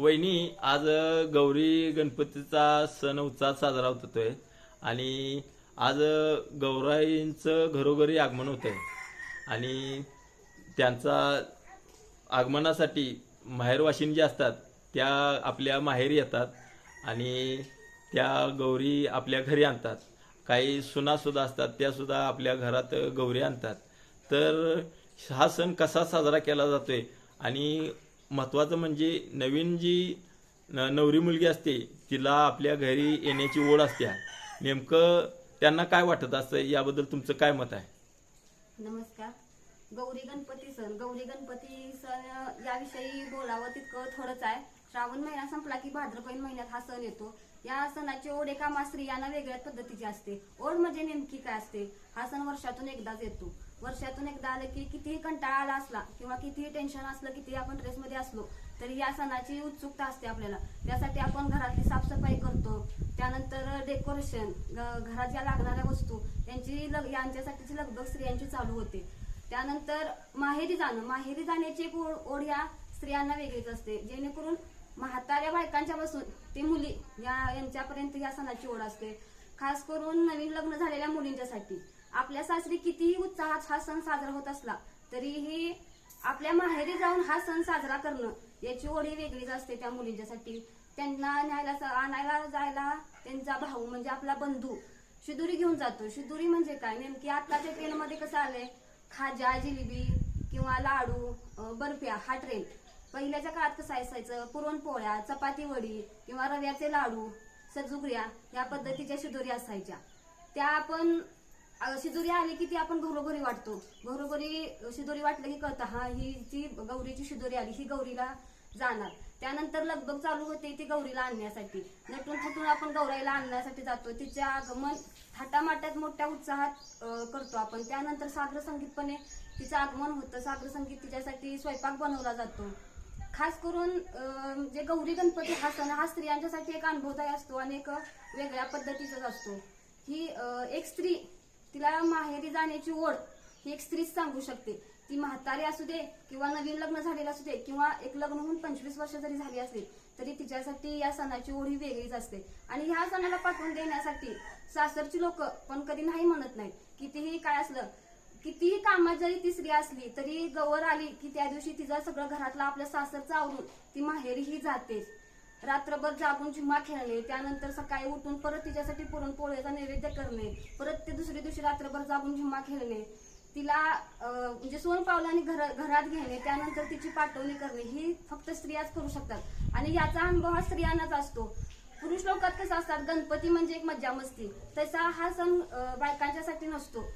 वहिनी आज गौरी गणपतीचा सण उत्साह साजरा होत होतोय आणि आज गौराईंचं घरोघरी आगमन होत आहे आणि त्यांचा आगमनासाठी माहेरवाशीन जे असतात त्या आपल्या माहेरी येतात आणि त्या गौरी आपल्या घरी आणतात. काही सुनासुद्धा असतात त्यासुद्धा आपल्या घरात गौरी आणतात. तर हा सण कसा साजरा केला जातोय आणि महत्त्वाचं म्हणजे नवीन जी नवरी मुलगी असते तिला आपल्या घरी येण्याची ओढ असते. नेमकं त्यांना काय वाटत असतं? याबद्दल तुमचं काय मत आहे? नमस्कार. गौरी गणपती सण. गौरी गणपती सण याविषयी बोलावं तितकं थोडंच आहे. श्रावण महिना संपला की भाद्रपैन महिन्यात हा सण येतो. या सणाची ओढ एका मा स्त्रियांना वेगळ्याच पद्धतीची असते. ओढ म्हणजे नेमकी काय असते? हा सण वर्षातून एकदाच येतो. वर्षातून एकदा आलं की कितीही कंटाळा आला असला किंवा कितीही टेन्शन असलं कितीही आपण ड्रेसमध्ये असलो तरी या सणाची उत्सुकता असते आपल्याला. त्यासाठी आपण घरातली साफसफाई करतो. त्यानंतर डेकोरेशन घरात ज्या लागणाऱ्या वस्तू यांची लग यांच्यासाठीची लगबग स्त्रियांची चालू होते. त्यानंतर माहेरी जाणं. माहेरी जाण्याची एक ओढ ओढ या स्त्रियांना वेगळीच असते. जेणेकरून म्हाताऱ्या बायकांच्या पासून ते मुली या यांच्यापर्यंत या सणाची ओढ असते. खास करून नवीन लग्न झालेल्या मुलींच्यासाठी. आपल्या सासरी कितीही उत्साहात हा सण साजरा होत असला तरीही आपल्या माहेरी जाऊन हा सण साजरा करणं याची ओढी वेगळीच असते त्या मुलींच्यासाठी. त्यांना न्यायला आणायला जायला त्यांचा भाऊ म्हणजे आपला बंधू शिदुरी घेऊन जातो. शिदुरी म्हणजे काय? नेमकी आताच्या ट्रेनमध्ये कसं आलंय खाजा जिलेबी किंवा लाडू बर्फ्या हा ट्रेन. पहिल्याच्या काळात कसं असायचं? पुरणपोळ्या चपाती वडी किंवा रव्याचे लाडू सजुगऱ्या या पद्धतीच्या शिदोरी असायच्या. त्या आपण शिदोरी आली की ती आपण घरोघरी वाटतो. घरोघरी शिदोरी वाटलं की कळतं हा ही जी गौरीची शिदोरी आली ही गौरीला जाणार. त्यानंतर लगबग चालू होते ती गौरीला आणण्यासाठी. नटून थटून आपण गौराईला आणण्यासाठी जातो तिच्या आगमन थाटामाटात मोठ्या उत्साहात करतो आपण. त्यानंतर सागर संगीतपणे तिचं आगमन होतं. सागर संगीत तिच्यासाठी स्वयंपाक बनवला जातो. खास करून जे गौरी गणपती हा सण हा स्त्रियांच्यासाठी एक अनुभवदायी असतो आणि एक वेगळ्या पद्धतीचाच असतो. ही एक स्त्री तिला माहेरी जाण्याची ओढ ही एक स्त्रीच सांगू शकते. ती म्हातारी असू दे किंवा नवीन लग्न झालेलं असू दे किंवा एक लग्न होऊन पंचवीस वर्ष जरी झाली असली तरी तिच्यासाठी या सणाची ओढ ही वेगळीच असते. आणि ह्या सणाला पाठवून देण्यासाठी सासरची लोक पण कधी नाही म्हणत नाहीत. कितीही काय असलं कितीही कामात जरी ती स्त्री असली तरी गवर आली की त्या दिवशी तिचं सगळं घरातलं आपल्या सासरचा आवरून ती माहेरीही जातेच. रात्रभर जागून झुमा खेळणे त्यानंतर सकाळी उठून परत तिच्यासाठी पुरणपोळ्याचा नैवेद्य करणे. परत ते दुसरी दिवशी रात्रभर जागून झिम्मा खेळणे. तिला म्हणजे सोन पावलाने घर घरात घेणे. त्यानंतर तिची पाठवणी करणे. ही फक्त स्त्रियाच करू शकतात. आणि याचा अनुभव हा स्त्रियांनाच असतो. पुरुष लोकात कसं असतात? गणपती म्हणजे एक मज्जा मस्ती तसा हा सण बायकांच्यासाठी नसतो.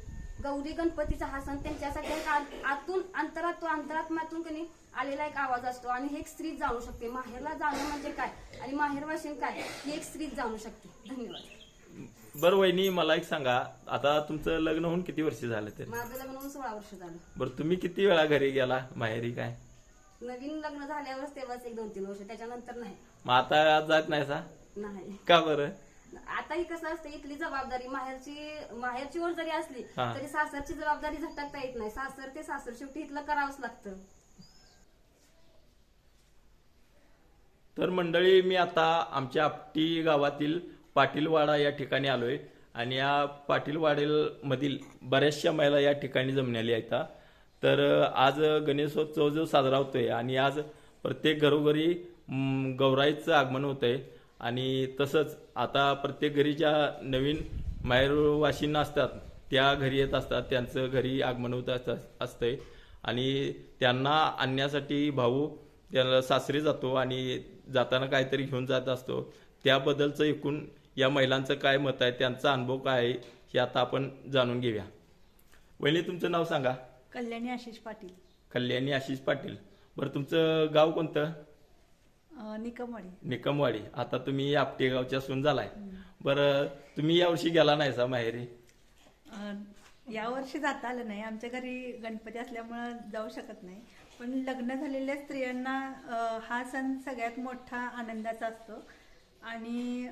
गौरी गणपतीचा हा सण त्यांच्यासाठी एक आतून अंतरात तो अंतरात्म्यातून कधी आलेला एक आवाज असतो. आणि हे एक स्त्री जाणू शकते. माहेरला जाणं म्हणजे काय? आणि माहेरवाशीन काय? ही एक स्त्रीच जाणू शकते. धन्यवाद. बरं वहिनी मला एक सांगा. आता तुमचं लग्न होऊन किती वर्ष झालं तरी माझं लग्न होऊन सोळा वर्ष झालं. बरं तुम्ही किती वेळा घरी गेला? माहेरी काय? नवीन लग्न झाल्यावरच तेव्हाच एक दोन तीन वर्ष. त्याच्यानंतर नाही. मग आता जात नाही सा नाही. का बरं? आता ही कसं असतं इथली जबाबदारी माहेरची माहेरची ओढ जरी असली हा. तरी सासरची जबाबदारी झटकता येत नाही. सासर ते सासर शेवटी इथलं करावंच लागतं. तर मंडळी मी आता आमच्या आपटी गावातील पाटीलवाडा या ठिकाणी आलोय आणि या पाटीलवाडीमधील बऱ्याचशा महिला या ठिकाणी जमण्याली आहेत. तर आज गणेशोत्सव जो साजरा होतोय आणि आज प्रत्येक घरोघरी म, गौराईचं आगमन होतंय. आणि तसंच आता प्रत्येक घरी ज्या नवीन माहेरवाशींना असतात त्या घरी येत असतात त्यांचं घरी आगमन होत असत- असतंय. आणि त्यांना आणण्यासाठी भाऊ त्याला सासरी जातो आणि जाताना काहीतरी घेऊन जात असतो. त्याबद्दलचं एकूण या महिलांचं काय मत आहे त्यांचा अनुभव काय आहे हे आता आपण जाणून घेऊया. वहिनी तुमचं नाव सांगा. कल्याणी आशिष पाटील. कल्याणी आशिष पाटील. बरं तुमचं गाव कोणतं? निकमवाडी. निकमवाडी. आता तुम्ही आपटे गावच्या सून झालाय. बरं तुम्ही यावर्षी गेला नाही सा माहेरी? यावर्षी जाता आलं नाही. आमच्या घरी गणपती असल्यामुळं जाऊ शकत नाही. पण लग्न झालेल्या स्त्रियांना हा सण सगळ्यात मोठा आनंदाचा असतो. आणि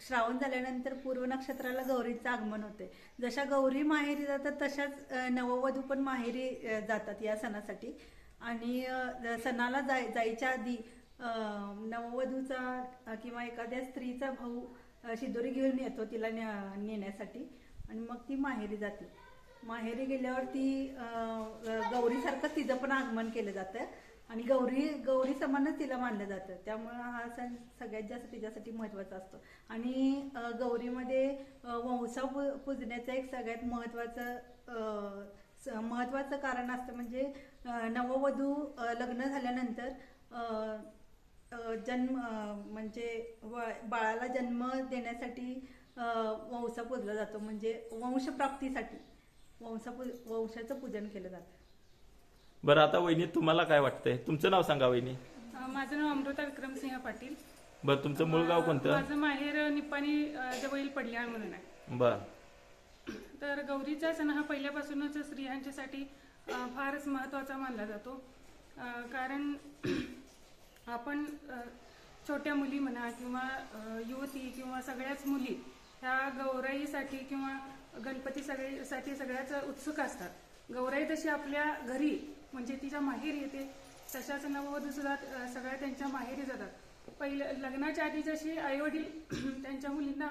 श्रावण झाल्यानंतर पूर्व नक्षत्राला गौरीचं आगमन होते. जशा गौरी माहेरी जातात तशाच नववधू पण माहेरी जातात या सणासाठी. आणि सणाला जाय जायच्या आधी नववधूचा किंवा एखाद्या स्त्रीचा भाऊ शिदोरी घेऊन येतो तिला न्या- नेण्यासाठी आणि मग ती माहेरी जाते. माहेरी गेल्यावर ती गौरीसारखं तिचं पण आगमन केलं जातं आणि गौरी गौरी समानच तिला मानलं जातं. त्यामुळं हा सण सगळ्यात जास्त तिच्यासाठी महत्त्वाचा असतो. आणि गौरीमध्ये वंसा पूजण्याचं एक सगळ्यात महत्वाचं स- महत्वाचं कारण असतं म्हणजे नववधू लग्न झाल्यानंतर जन्म अं, म्हणजे व- बाळाला जन्म देण्यासाठी अं, वंसा पूजला जातो. म्हणजे वंशप्राप्तीसाठी. वंशा वंशाचं पूजन केलं जातं. बरं आता वहिनी तुम्हाला काय वाटतंय? तुमचं नाव सांगा वहिनी. माझं नाव अमृता विक्रमसिंह पाटील. बरं तुमचं मूळ गाव कोणतं? माझं माहेर निप्पाणी अ, जवळील पडल्याळ म्हणून आहे. बर. तर गौरीचा सण हा पहिल्यापासूनच स्त्रियांच्यासाठी फारच महत्त्वाचा मानला जातो. अ, कारण आपण छोट्या मुली म्हणा किंवा युवती किंवा सगळ्याच मुली ह्या गौराईसाठी किंवा गणपती सगळे साठी सगळ्याच उत्सुक असतात. गौराई जशी आपल्या घरी म्हणजे तिच्या माहेरी येते तशाच नववधू सुद्धा सगळ्या त्यांच्या माहेरी जातात. पहिलं लग्नाच्या आधी जशी आईवडील त्यांच्या मुलींना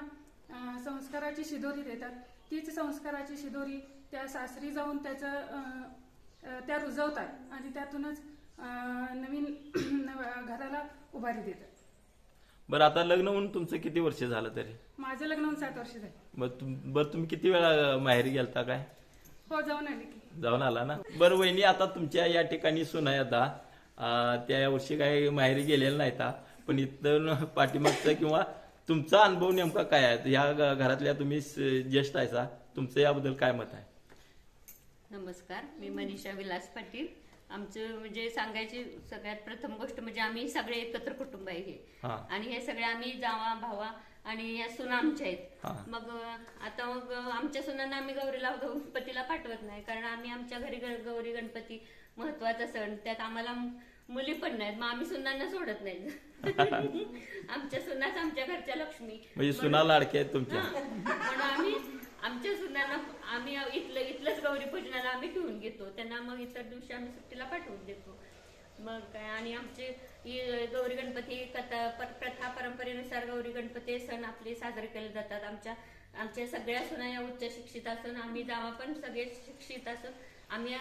संस्काराची शिदोरी देतात तीच संस्काराची शिदोरी त्या सासरी जाऊन त्याचं त्या रुजवतात. आणि त्यातूनच नवीन नव- घराला उभारी देतात. बरं आता लग्न होऊन तुमचं किती वर्ष झालं तरी? माझं लग्न होऊन सात वर्ष झाली. बरं तुम बरं तुम्ही किती वेळा माहेरी गेलता काय? हो जाऊन आले की. जाऊन आला ना? बरं वहिनी आता तुमच्या या ठिकाणी सुनाय आता. अं, त्या वर्षी काही माहेरी गेलेलं नाही आता पण इथं पाठीमागचं किंवा तुमचा अनुभव नेमका काय आहे? या घरातल्या तुम्ही स- ज्येष्ठ आहे सा तुमचं याबद्दल काय मत आहे? नमस्कार मी मनीषा विलास पाटील. आमचं म्हणजे सांगायची सगळ्यात प्रथम गोष्ट म्हणजे आम्ही सगळे एकत्र कुटुंब आहे हे. हा. आणि हे सगळे आम्ही जावा भावा आणि या सुना आमच्या हा. आहेत मग अं, आता मग अं, आमच्या सुनांना आम्ही गौरीला गणपतीला पाठवत नाही. कारण आम्ही आमच्या घरी ग- गौरी गणपती महत्त्वाचा सण. त्यात आम्हाला मुली पण नाहीत. मग आम्ही सुनांना सोडत नाही आमच्या सुनाच आमच्या घरच्या लक्ष्मी. म्हणजे सुना लाडके आहेत तुमच्या. म्हणून आम्ही आम्ही इथलं इथलंच गौरी पूजनाला आम्ही ठेवून घेतो. त्यांना मग इतर दिवशी आम्ही सुट्टीला पाठवून देतो. मग काय आणि आमचे गौरी गणपती कथा पर- प्रथा परंपरेनुसार गौरी गणपती सण आपले साजरे केले जातात. आमच्या आमच्या सगळ्या सुना या उच्च शिक्षित असून आम्ही जावा पण सगळे शिक्षित असून आम्ही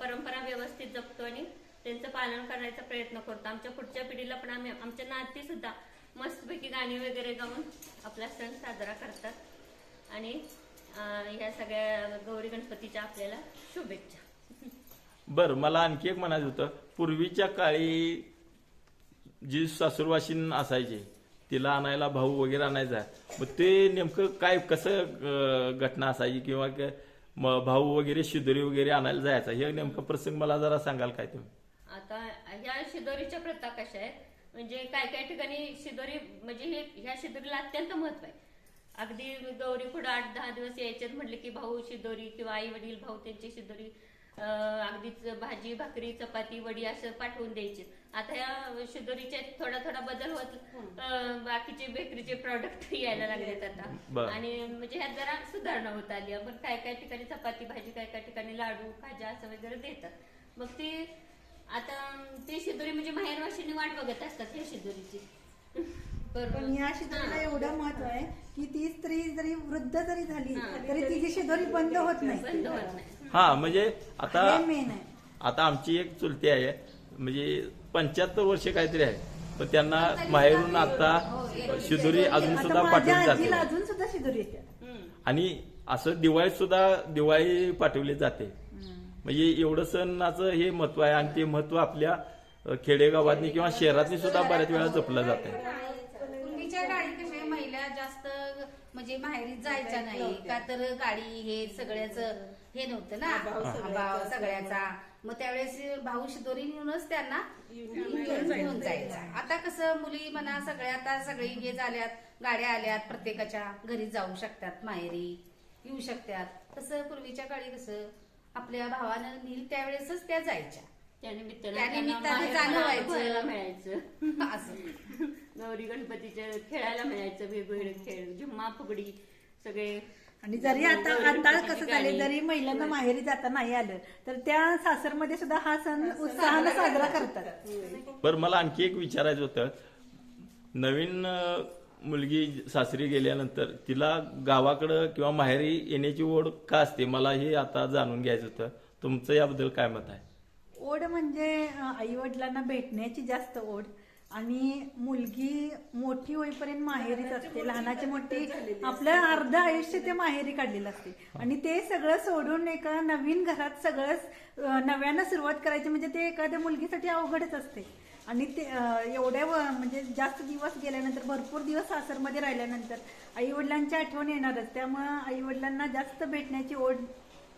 परंपरा व्यवस्थित जपतो आणि त्यांचं पालन करण्याचा प्रयत्न करतो. आमच्या पुढच्या पिढीला पण आम्ही आमच्या नाती सुद्धा मस्तपैकी गाणी वगैरे गाऊन आपला सण साजरा करतात. आणि ह्या सगळ्या गौरी गणपतीच्या आपल्याला शुभेच्छा. बरं मला आणखी एक म्हणायचं होतं. पूर्वीच्या काळी जी सासूरवाशीन असायची तिला आणायला भाऊ वगैरे आणायचा. मग ते नेमकं काय कसं घटना असायची किंवा भाऊ वगैरे शिदोरी वगैरे आणायला जायचा? हे नेमकं प्रसंग मला जरा सांगाल काय तुम्ही? आता ह्या शिदोरीच्या प्रथा कशा आहेत? म्हणजे काय काय ठिकाणी शिदोरी म्हणजे हे ह्या शिदोरीला अत्यंत महत्त्व आहे. अगदी गौरी पुढे आठ दहा दिवस यायचे म्हटले की भाऊ शिदोरी किंवा आई वडील भाऊ त्यांची शिदोरी अं, अगदीच भाजी भाकरी चपाती वडी असं पाठवून द्यायचे. आता या शिदोरीचे थोडा थोडा बदल होत बाकीचे बेकरीचे प्रॉडक्ट यायला लागलेत आता. आणि म्हणजे ह्यात जरा सुधारणा होत आली. आहे. पण काय काय ठिकाणी चपाती भाजी काय काय ठिकाणी लाडू खाजा असं वगैरे देतात. मग ते आता ते शिदोरी म्हणजे माहेरवाशीने वाट बघत असतात हे शिदोरीची. पण या शिदोरीला हा. एवढं महत्त्व आहे की ती स्त्री जरी वृद्ध जरी झाली हा. तरी तिची शिदोरी बंद होत बंद नाही होत नाही. हा म्हणजे आता हे मेन आहे. आता आमची एक चुलती आहे म्हणजे पंच्याहत्तर वर्ष काहीतरी आहे. पण त्यांना माहेरून आता शिदोरी अजून सुद्धा पाठवली जाते. अजून सुद्धा शिदोरी येते. हम्म. आणि असं दिवाळीत सुद्धा दिवाळी पाठवली जाते. म्हणजे एवढं सणाचं हे महत्त्व आहे आणि ते महत्त्व आपल्या खेडेगावातनी किंवा शहरातनी सुद्धा बऱ्याच वेळा जपलं जात आहे पूर्वीच्या गाडी कशा महिला जास्त म्हणजे माहेरी जायच्या नाही का तर गाडी हे सगळ्याच हे नव्हतं ना? भाव सगळ्याचा मग त्यावेळेस भाऊ शिदोरी नेऊनच त्यांना घेऊन जायचा. आता कसं मुली म्हणा सगळ्या आता सगळी हे झाल्यात गाड्या आल्यात प्रत्येकाच्या घरी जाऊ शकतात माहेरी येऊ शकतात. तसं पूर्वीच्या काळी कसं आपल्या भावानं नेल त्यावेळेसच त्या जायच्या. त्या निमित्तानं त्या त्यांना निमित्तानं माहेरपणाला जाणं व्हायचं. बघायला मिळायचं. असं. गौरी गणपतीचे खेळायला मिळायचं वेगवेगळे खेळ झिम्मा फुगडी सगळे. आणि जरी आता आता कसं झाले जरी महिलांना माहेरी जाता नाही आलं तर त्या सासरमध्ये सुद्धा हा सण उत्साहानं साजरा करतात. बरं मला आणखी एक विचारायचं होतं. नवीन अं, मुलगी सासरी गेल्यानंतर तिला गावाकडं किंवा माहेरी येण्याची ओढ का असते? मला हे आता जाणून घ्यायचं होतं. तुमचं याबद्दल काय मत आहे? ओढ म्हणजे आई वडिलांना भेटण्याची जास्त ओढ. आणि मुलगी मोठी होईपर्यंत माहेरीच असते. लहानाची मोठी आपलं अर्ध आयुष्य ते माहेरी काढलेलं असते. आणि ते सगळं सोडून एका नवीन घरात सगळंच अं, नव्यानं सुरुवात करायची म्हणजे ते एखाद्या मुलगीसाठी अवघडच असते. आणि ते एवढ्या व- म्हणजे जास्त दिवस गेल्यानंतर भरपूर दिवस सासरमध्ये राहिल्यानंतर आई वडिलांची आठवण येणारच. त्यामुळं आई वडिलांना जास्त भेटण्याची ओढ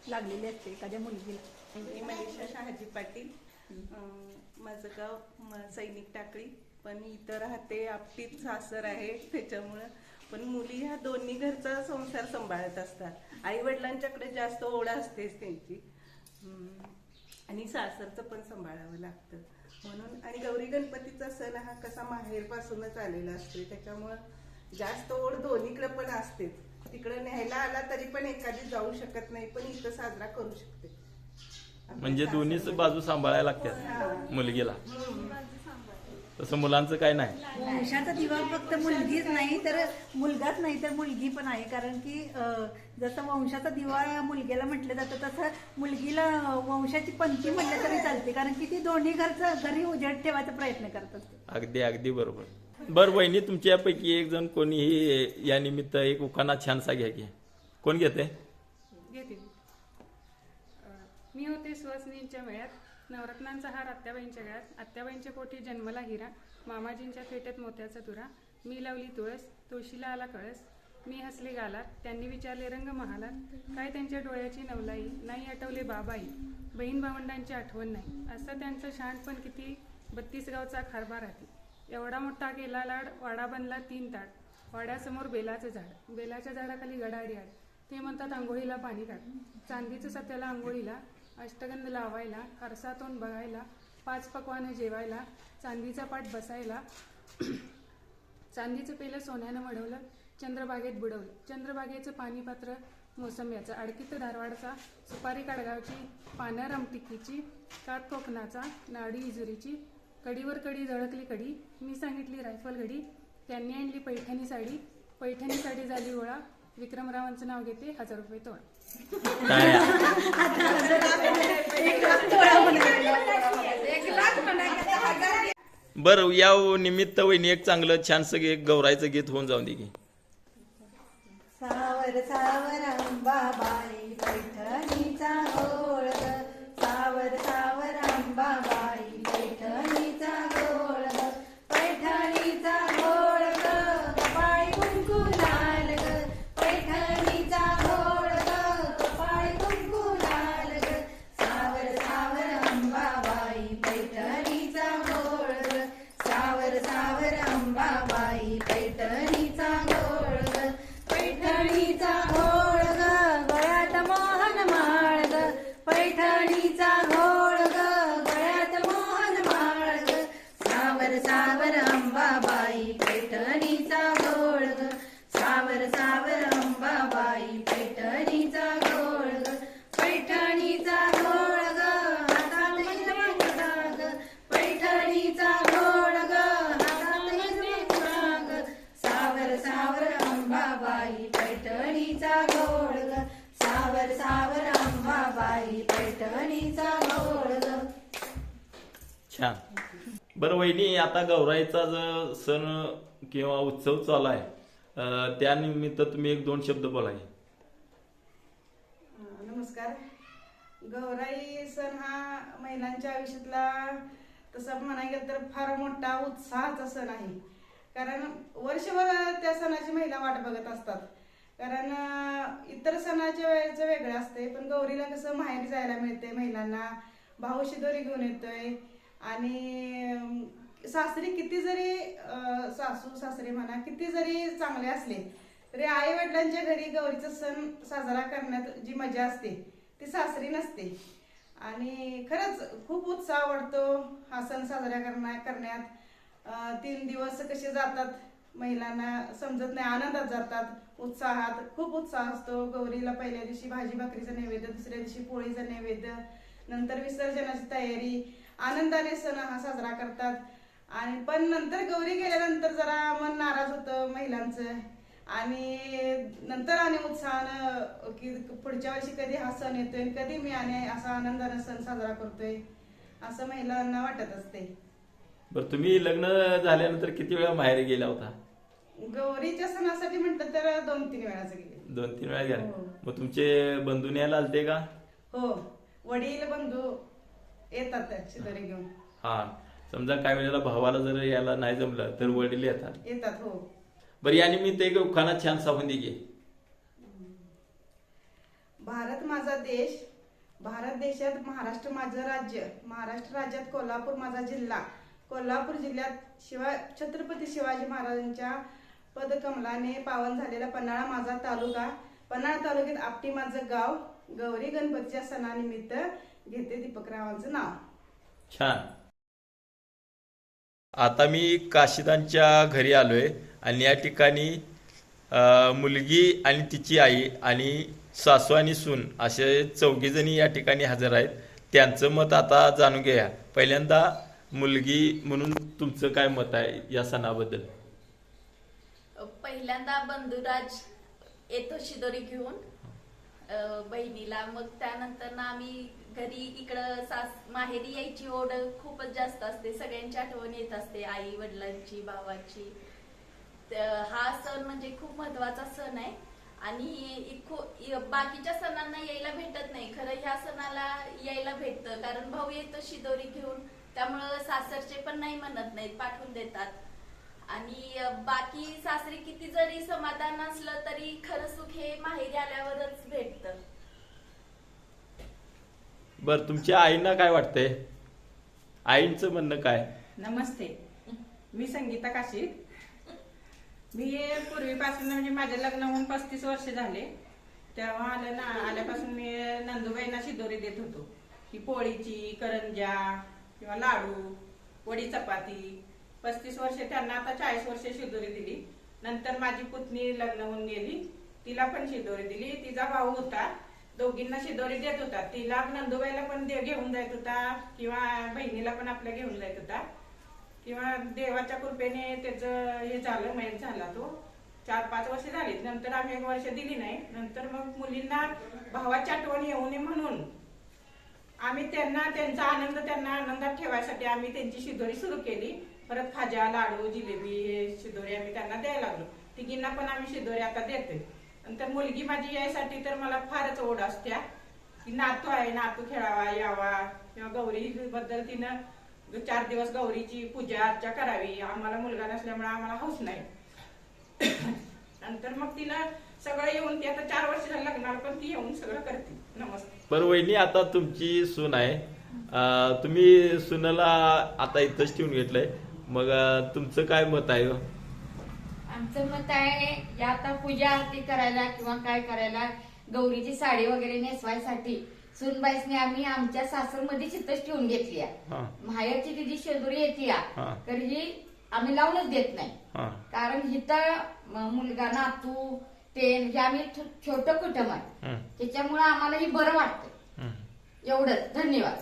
लागलेली असते एखाद्या मुलगीला. मी मनीषा शहाजी पाटील. अं, माझं गाव म- सैनिक टाकळी. पण इथं राहते आपटीत सासर आहे त्याच्यामुळं. पण मुली ह्या दोन्ही घरचा संसार सांभाळत असतात. आई वडिलांच्याकडे जास्त ओढ असतेच त्यांची. आणि सासरचं पण सांभाळावं लागतं. म्हणून आणि गौरी गणपतीचा सण हा कसा माहेरपासूनच आलेला असतो त्याच्यामुळं जास्त ओढ दोन्हीकडे पण असतेच. तिकडे न्यायला आला तरी पण एखादी जाऊ शकत नाही पण इथं साजरा करू शकते. म्हणजे दोन्हीच बाजू सांभाळायला लागतात मुलगीला. तसं मुलांचं काय नाही. वंशाचा दिवा फक्त मुलगीच नाही तर मुलगाच नाही तर मुलगी पण आहे. कारण की जसं वंशाचा दिवा मुलग्याला म्हटलं जातं तसं मुलगीला वंशाची पंथी म्हटलं तरी चालते. कारण की ती दोन्ही घरचं घरी उजेड ठेवायचा प्रयत्न करत असते. अगदी अगदी बरोबर. बर वहिनी तुमच्यापैकी एक जण कोणीही या निमित्त एक उखाणा छानसा घ्या की. कोण घेते? मी होते सुवासिनींच्या मेळ्यात नवरत्नांचा हार आत्याबाईंच्या गळ्यात आत्याबाईंच्या पोटी जन्मला हिरा मामाजींच्या फेट्यात मोत्याचा तुरा मी लावली तुळस तुळशीला आला कळस मी हसले गालात त्यांनी विचारले रंग महालात काय त्यांच्या डोळ्याची नवलाई नाही आठवले बाबाई बहीण भावंडांची आठवण नाही असं त्यांचं शहाणपण किती बत्तीस गावचा खारभार आहे. एवढा मोठा गेला लाड वाडा बनला तीन ताट वाड्यासमोर बेलाचं झाड बेलाच्या झाडाखाली गडाडी आड ते म्हणतात आंघोळीला पाणी काढ चांदीचं सत्याला आंघोळीला अष्टगंध लावायला खरसातून बघायला पाच पकवानं जेवायला चांदीचा पाठ बसायला चांदीचं पेलं सोन्यानं मढवलं चंद्रबागेत बुडवलं. चंद्रबागेचं पाणीपात्र मोसंब्याचं अडकीत धारवाडचा सुपारी काडगावची पानं रमटिकीची कात कोकणाचा नाडी इजुरीची कडीवर कडी झळकली कडी मी सांगितली रायफल घडी त्यांनी आणली पैठणी साडी पैठणी साडी झाली गोळा विक्रमरावांचं नाव घेते हजार रुपये तोळा बरं या निमित्त वहिनी एक चांगलं छानसं एक गौरायचं गीत होऊन जाऊन दे की. सावर सावर वहिनी आता गौराईचा जो सण किंवा उत्सव चालू आहे त्यानिमित्त तुम्ही एक दोन शब्द बोलाय नमस्कार. गौराई सण हा महिलांच्या आयुष्यातला तसं म्हणायला गेलं तर फार मोठा उत्साहाचा सण आहे. कारण वर्षभर त्या सणाची महिला वाट बघत असतात. कारण इतर सणाच्या वेळेचं वेगळं असते पण गौरीला कसं माहेरी जायला मिळते महिलांना भाऊ शिदोरी घेऊन येतोय आणि सासरी किती जरी सासू सासरे म्हणा किती जरी चांगले असले तरी आई वडिलांच्या घरी गौरीचा सण साजरा करण्यात जी मजा असते ती सासरी नसते. आणि खरंच खूप उत्साह वाढतो हा सण साजरा करण्या करण्यात. तीन दिवस कसे जातात महिलांना समजत नाही आनंदात जातात उत्साहात. खूप उत्साह असतो गौरीला पहिल्या दिवशी भाजी भाकरीचा नैवेद्य दुसऱ्या दिवशी पोळीचा नैवेद्य नंतर विसर्जनाची तयारी. आनंदाने सण हा साजरा करतात. आणि पण नंतर गौरी गेल्यानंतर जरा मन नाराज होतं महिलांचं. आणि नंतर आणि उत्साहानं की पुढच्या वर्षी कधी हा सण येतोय कधी मी आणि असा आनंदानं सण साजरा करतोय असं महिलांना वाटत असते. बरं तुम्ही लग्न झाल्यानंतर किती वेळा माहेरी गेला होता? गौरीच्या सणासाठी म्हटलं तर दोन तीन वेळाच गेले. दोन तीन वेळा गेला. हो. मग तुमचे बंधू न्यायला आलते का? हो. वडील बंधू येतात शिदोरी घेऊन. हा समजा काय वेळेला भावाला जर यायला नाही जमलं तर वडील येतात. येतात हो. बरं या निमित्त एक उखाणा छान सावंदी घे भारत माझा देश भारत देशात महाराष्ट्र माझं राज्य महाराष्ट्र राज्यात कोल्हापूर माझा जिल्हा. कोल्हापूर जिल्ह्यात शिवा छत्रपती शिवाजी महाराजांच्या पदकमलाने पावन झालेला पन्हाळा माझा तालुका. पन्हाळा तालुक्यात आपटी माझं गाव गौरी गणपतीच्या सणानिमित्त घेते दीपकरावांचं नाव. छान. आता मी काशिदांच्या घरी आलोय आणि या ठिकाणी मुलगी आणि तिची आई आणि सासू आणि सून असे चौघीजणी या ठिकाणी हजर आहेत. त्यांचं मत आता जाणून घ्या पहिल्यांदा मुलगी म्हणून तुमचं काय मत आहे या सणाबद्दल? पहिल्यांदा बंधुराज येतो शिदोरी घेऊन. बहिणीला. मग त्यानंतर ना आम्ही घरी इकडं सास माहेरी यायची ओढ खूपच जास्त असते. सगळ्यांची आठवण येत असते आई वडिलांची भावाची. हा सण म्हणजे खूप महत्त्वाचा सण आहे. आणि बाकीच्या सणांना यायला भेटत नाही. खरं ह्या सणाला यायला भेटतं. कारण भाऊ येतो शिदोरी घेऊन. त्यामुळं सासरचे पण नाही म्हणत नाहीत पाठवून देतात. आणि बाकी सासरी किती जरी समाधान असलं तरी खरं सुख हे माहेरी आल्यावरच भेटतं. बर तुमच्या आईंना काय वाटतंय? आईंचं म्हणणं काय? नमस्ते. मी संगीता काशीद. मी पूर्वीपासून म्हणजे माझे लग्न होऊन पस्तीस वर्ष झाले. तेव्हा आल्या ना आल्यापासून मी नंदूबाईंना शिदोरी देत होतो. की पोळीची करंजा किंवा लाडू वडी चपाती. पस्तीस वर्ष त्यांना आता चाळीस वर्ष शिदोरी दिली. नंतर माझी पुतणी लग्न होऊन गेली. तिला पण शिदोरी दिली. तिचा भाऊ होता. दोघींना शिदोरी देत होता. तिला नंदुबाईला पण दे- घेऊन जायत होता किंवा बहिणीला पण आपल्या घेऊन जायत होता. किंवा देवाच्या कृपेने त्याचं हे झालं मयत झाला तो. चार पाच वर्ष झाली नंतर आम्ही एक वर्ष दिली नाही. नंतर मग मुलींना भावाची आठवण येऊ नये म्हणून आम्ही त्यांना त्यांचा आनंद त्यांना आनंदात ठेवायसाठी आम्ही त्यांची शिदोरी सुरू केली. परत खाजा लाडू जिलेबी हे शिदोरी आम्ही त्यांना द्यायला लागलो. तिघींना पण आम्ही शिदोरी आता देतोय. नंतर मुलगी माझी यायसाठी तर मला फारच ओढ असत्या. की नातू आहे नातू खेळावा यावा. किंवा गौरी बद्दल तिनं चार दिवस गौरीची पूजा अर्चा करावी. आम्हाला मुलगा नसल्यामुळे आम्हाला हौस नाही. नंतर मग तिनं सगळं येऊन ती आता चार वर्ष झालं लग्नाला पण ती येऊन सगळं करते. नमस्ते. बरं वहिनी आता तुमची सून आहे. तुम्ही सुनाला आता इथंच ठेवून घेतलंय. मग तुमचं काय मत आहे? हो? आमचं मत आहे या आता पूजा आरती करायला किंवा काय करायला गौरीची साडी वगैरे नेसवायसाठी सुनबाईसने आम्ही आमच्या सासरमध्ये चित्तच ठेवून घेतली आहे. माहेरची तिची शेंदुरी येते. तर ही आम्ही लावूनच देत नाही. कारण हिथं मुलगा नातू ते हे आम्ही छोट कुटुंब आहे. त्याच्यामुळे आम्हाला ही बरं वाटतं. एवढंच. धन्यवाद.